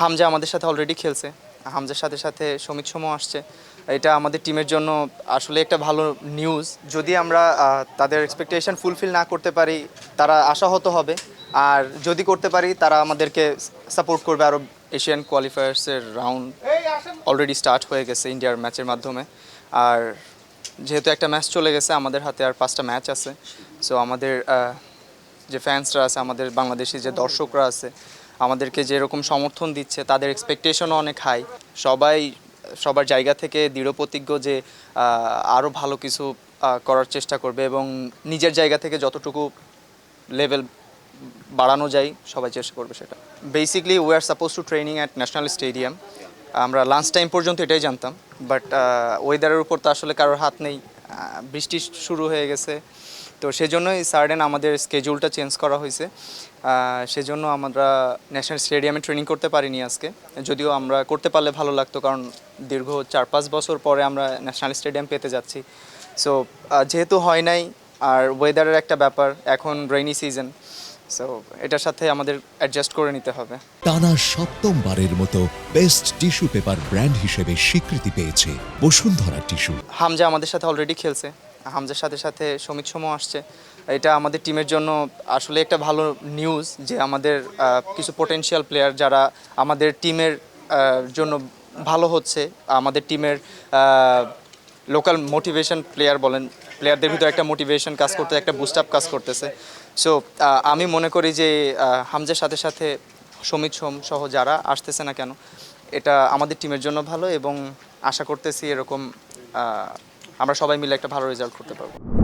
হামজা আমাদের সাথে অলরেডি খেলছে। হামজার সাথে সাথে সমিত সমও আসছে। এটা আমাদের টিমের জন্য আসলে একটা ভালো নিউজ যদি আমরা তাদের এক্সপেকটেশন ফুলফিল না করতে পারি, তারা আশাহত হবে। আর যদি করতে পারি, তারা আমাদেরকে সাপোর্ট করবে আরও এশিয়ান কোয়ালিফায়ার্সের রাউন্ড অলরেডি স্টার্ট হয়ে গেছে ইন্ডিয়ার ম্যাচের মাধ্যমে। আর যেহেতু একটা ম্যাচ চলে গেছে, আমাদের হাতে আর পাঁচটা ম্যাচ আছে। সো আমাদের যে ফ্যান্সরা আছে, আমাদের বাংলাদেশি যে দর্শকরা আছে আমাদেরকে যেরকম সমর্থন দিচ্ছে, তাদের এক্সপেকটেশনও অনেক হাই সবাই, সবার জায়গা থেকে দৃঢ় প্রতিজ্ঞ যে আরও ভালো কিছু করার চেষ্টা করবে এবং নিজের জায়গা থেকে যতটুকু লেভেল বাড়ানো যায়, সবাই চেষ্টা করবে সেটা। Basically we are suppose to training at national stadium আমরা লাঞ্চ টাইম পর্যন্ত এটাই জানতাম বাট ওয়েদারের উপর তো আসলে কারোর হাত নেই। বৃষ্টি শুরু হয়ে গেছে। তো সেজন্যই সার্ডেন আমাদের স্কেজুলটা চেঞ্জ করা হয়েছে। সেজন্য আমরা ন্যাশনাল স্টেডিয়ামে ট্রেনিং করতে পারিনি আজকে। যদিও আমরা করতে পারলে ভালো লাগতো কারণ দীর্ঘ চার পাঁচ বছর পরে আমরা ন্যাশনাল স্টেডিয়াম পেতে যাচ্ছি। সো যেহেতু হয় নাই আর ওয়েদারের একটা ব্যাপার এখন রেইনি সিজন সো এটার সাথে আমাদের অ্যাডজাস্ট করে নিতে হবে। টানা সপ্তমবারের মতো বেস্ট টিস্যু পেপার ব্র্যান্ড হিসেবে স্বীকৃতি পেয়েছে বসুন্ধরা টিস্যু হামজা আমাদের সাথে অলরেডি খেলছে। হামজার সাথে সাথে সমিত সমও আসছে। এটা আমাদের টিমের জন্য আসলে একটা ভালো নিউজ যে আমাদের কিছু পোটেনশিয়াল প্লেয়ার যারা আমাদের টিমের জন্য ভালো হচ্ছে, আমাদের টিমের লোকাল মোটিভেশন প্লেয়ার বলেন প্লেয়ারদের ভিতরে একটা মোটিভেশন কাজ করতে, একটা বুস্ট আপ কাজ করতেছে। সো আমি মনে করি যে হামজার সাথে সাথে সমিত সোম সহ যারা আসতেছে না কেন, এটা আমাদের টিমের জন্য ভালো এবং আশা করতেছি এরকম আমরা সবাই মিলে একটা ভালো রেজাল্ট করতে পারব।